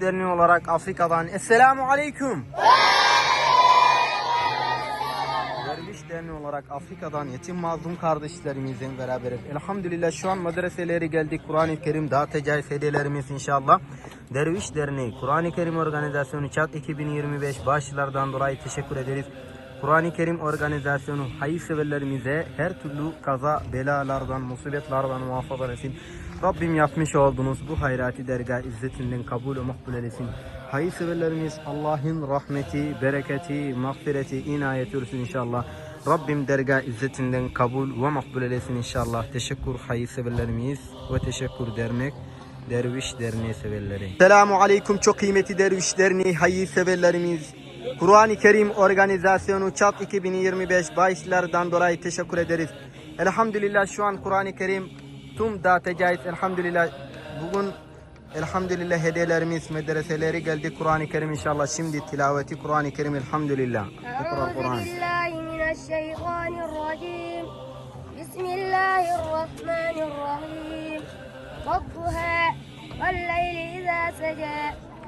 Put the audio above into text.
Derneği olarak Afrika'dan Esselamu Aleyküm. Derviş Derneği olarak Afrika'dan yetim mazlum kardeşlerimizle beraberiz. Elhamdülillah şu an medreseleri geldik. Kur'an-ı Kerim dağıtacağız hediyelerimiz inşallah. Derviş Derneği, Kur'an-ı Kerim Organizasyonu Çat 2025 bağışlardan dolayı teşekkür ederiz. Kur'an-ı Kerim Organizasyonu hayırseverlerimize her türlü kaza, belalardan, musibetlerden muhafaza etsin. Rabbim yapmış olduğunuz bu hayrati dergah izzetinden kabul ve makbul eylesin. Hayırseverlerimiz Allah'ın rahmeti, bereketi, mağfireti, inayeti olsun inşallah. Rabbim dergah izzetinden kabul ve makbul eylesin inşallah. Teşekkür hayırseverlerimiz ve teşekkür dernek. Derviş Derneği severleri. Selamu Aleyküm çok kıymetli Derviş Derneği hayırseverlerimiz. Kur'an-ı Kerim Organizasyonu ÇAP 2025 bağışlardan dolayı teşekkür ederiz. Elhamdülillah şu an Kur'an-ı Kerim tüm data elhamdülillah. Bugün elhamdülillah hediyelerimiz medreseleri geldi Kur'an-ı Kerim inşallah. Şimdi tilaveti Kur'an-ı Kerim elhamdülillah. Euzubillahimineşşeytanirracim. Bismillahirrahmanirrahim. Vaktuha. Velleyli izâ secâ.